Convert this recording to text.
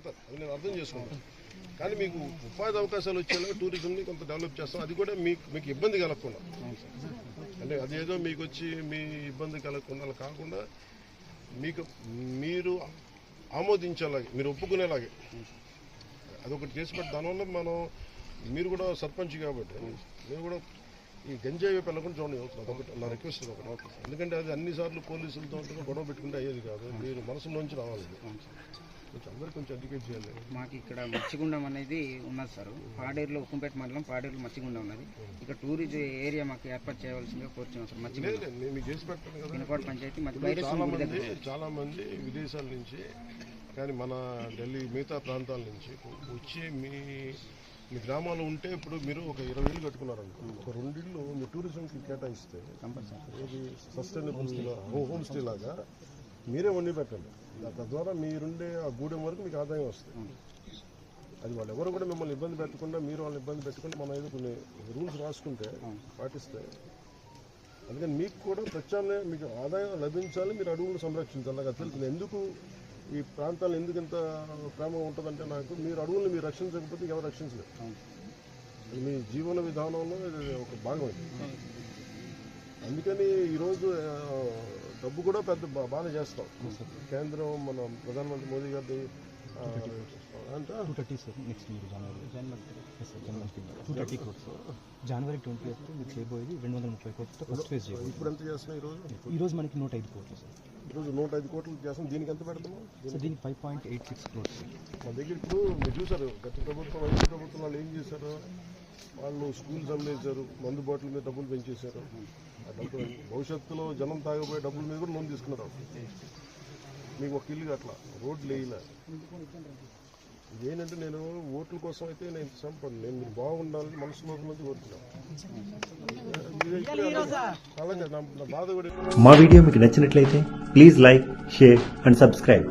వెళ్తారు అది నేను అర్థం చేసుకుంటాను కానీ మీకు ఉపాధి అవకాశాలు వచ్చేలాగా టూరిజంని కొంత డెవలప్ చేస్తాం. అది కూడా మీకు మీకు ఇబ్బంది కలగకుండా. అంటే అదేదో మీకు వచ్చి మీ ఇబ్బంది కలగకుండా అలా కాకుండా మీకు మీరు ఆమోదించేలాగే మీరు ఒప్పుకునేలాగే. అదొకటి చేసి పెట్టి దానివల్ల మనం మీరు కూడా సర్పంచ్ కాబట్టి మీరు కూడా ఈ గంజాయి వైపు వెళ్ళకుండా చూడండి. ఒకటి నా రిక్వెస్ట్ ఒకటి. ఎందుకంటే అది అన్నిసార్లు పోలీసులతో గొడవ పెట్టుకుంటే అయ్యేది కాదు. మీరు మనసులోంచి రావాలి. కొంచెం అందరూ కొంచెం ఎడ్యుకేట్ చేయాలి. మాకు ఇక్కడ మచ్చిగుండం అనేది ఉన్నది సార్. పాడేరులో ఉక్కుంపేట మండలం పాడేరులో మచ్చిగుండం ఉన్నది. ఇక్కడ టూరిజం ఏరియా మాకు ఏర్పాటు చేయవలసిందిగా కోరుతున్నాం సార్. మచ్చిగుండం నేను చేసి పంచాయతీ మధ్య చాలా మంది విదేశాల నుంచి కానీ మన ఢిల్లీ మిగతా ప్రాంతాల నుంచి వచ్చి మీ మీ గ్రామాలు ఉంటే ఇప్పుడు మీరు ఒక ఇరవై వేలు కట్టుకున్నారనుకో ఒక రెండిళ్ళు మీ టూరిజంకి కేటాయిస్తే సస్టైనబుల్ హోమ్ స్టే లాగా మీరే వండి పెట్టండి. దా- తద్వారా మీరుండే ఆ గూడెం వరకు మీకు ఆదాయం వస్తుంది. అది వాళ్ళు ఎవరు కూడా మిమ్మల్ని ఇబ్బంది పెట్టకుండా మీరు వాళ్ళని ఇబ్బంది పెట్టకుండా మనం ఏదో కొన్ని రూల్స్ రాసుకుంటే పాటిస్తే అందుకని మీకు కూడా ప్రత్యామ్నాయం మీకు ఆదాయం లభించాలి మీరు అడవులను సంరక్షించాలి. నాకు తెలుస్తుంది ఎందుకు ఈ ప్రాంతాలు ఎందుకు ఇంత ప్రేమ ఉంటుందంటే నాకు మీరు అడవులను మీరు రక్షించకపోతే ఎవరు రక్షించలేదు మీ జీవన విధానంలో ఇది ఒక భాగం అందుకని ఈరోజు డబ్బు కూడా పెద్ద బా- బాగానే చేస్తాం. కేంద్రం మన ప్రధానమంత్రి మోదీ గారి అంటే two thirty sir next year జనవరి ట్వంటీ ఎయిత్ మీకు చేయబోయేది రెండు వందల ముప్పై కోట్లతో ఫస్ట్ ఫేజ్ ఇప్పుడు ఎంత చేస్తున్నాం ఈరోజు ఈ రోజు మనకి నూట ఐదు కోట్లు సార్. ఈరోజు నూట ఐదు కోట్లు చేస్తాం దీనికి ఎంత పెడతాము? దీనికి five point eight six crores మా దగ్గర ఇప్పుడు మీరు చూసారు గత ప్రభుత్వం వైద్య ప్రభుత్వం వాళ్ళు ఏం చేశారు? వాళ్ళు స్కూల్స్ అమ్మేశారు మందు బాటిల్ మీద డబ్బులు పెంచేశారు. డబ్బులు భవిష్యత్తులో జనం తాగబోయే డబ్బుల మీద కూడా లోన్ తీసుకున్నారు. మీకు ఒక ఇల్లు అట్లా రోడ్లు వేయలే ఇదేంటంటే నేను ఓట్ల కోసం అయితే నేను సంపద నేను మీరు బాగుండాలని మనసులో మంది కోరుతున్నాను అలాగే నా నా బాధ కూడా మా వీడియో మీకు నచ్చినట్లయితే please like share and subscribe.